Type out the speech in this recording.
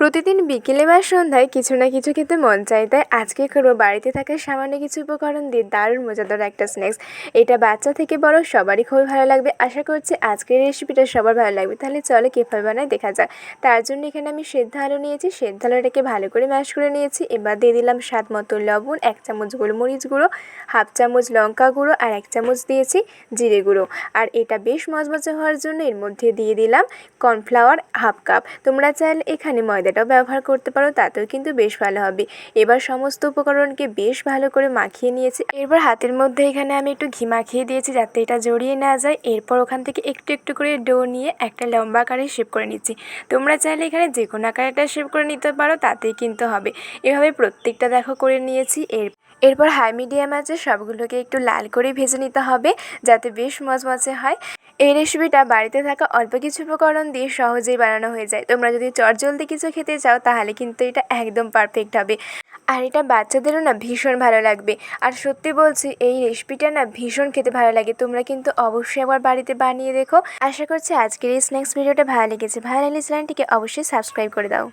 প্রতিদিন বিকেলে বা সন্ধ্যায় কিছু না কিছু খেতে মন চায়, তাই আজকে করব বাড়িতে থাকা সামান্য কিছু উপকরণ দিয়ে দারুণ মজাদার একটা স্ন্যাক্স এটা বাচ্চা থেকে বড় সবারই খুবই ভালো লাগবে। আশা করছি আজকের রেসিপিটা সবার ভালো লাগবে। তাহলে চলো কীভাবে বানায় দেখা যাক। তার জন্য এখানে আমি সেদ্ধ আলু নিয়েছি। সেদ্ধ আলুটাকে ভালো করে ম্যাশ করে নিয়েছি। এবার দিয়ে দিলাম স্বাদ মতো লবণ, এক চামচ গোলমরিচ গুঁড়ো, হাফ চামচ লঙ্কা গুঁড়ো আর এক চামচ দিয়েছি জিরে গুঁড়ো। আর এটা বেশ মজমজে হওয়ার জন্য এর মধ্যে দিয়ে দিলাম কর্নফ্লাওয়ার হাফ কাপ তোমরা চাইলে এখানে ময়দাটাও ব্যবহার করতে পারো, তাতেও কিন্তু বেশ ভালো হবে। এবার সমস্ত উপকরণকে বেশ ভালো করে মাখিয়ে নিয়েছি। এরপর হাতের মধ্যে এখানে আমি একটু ঘি মাখিয়ে দিয়েছি যাতে এটা জড়িয়ে না যায়। এরপর ওখান থেকে একটু একটু করে ডো নিয়ে একটা লম্বা আকারে শেপ করে নিচ্ছি। তোমরা চাইলে এখানে যে কোনো আকারে একটা শেপ করে নিতে পারো, তাতেই কিন্তু হবে। এভাবে প্রত্যেকটা দেখো করে নিয়েছি। এর এরপর হাই মিডিয়াম আছে, সবগুলোকে একটু লাল করে ভেজে নিতে হবে যাতে বেশ মজমজে হয়। এই রেসিপিটা বাড়িতে থাকা অল্প কিছু উপকরণ দিয়ে সহজেই বানানো হয়ে যায়। তোমরা যদি চটজলদি কিছু খেতে চাও, তাহলে কিন্তু এটা একদম পারফেক্ট হবে। আর এটা বাচ্চাদেরও না ভীষণ ভালো লাগবে। আর সত্যি বলছি, এই রেসিপিটা না ভীষণ খেতে ভালো লাগে। তোমরা কিন্তু অবশ্যই একবার বাড়িতে বানিয়ে দেখো। আশা করছি আজকের এই স্ন্যাক্স ভিডিওটা ভালো লেগেছে। ভালো লাগলে চ্যানেলটিকে অবশ্যই সাবস্ক্রাইব করে দাও।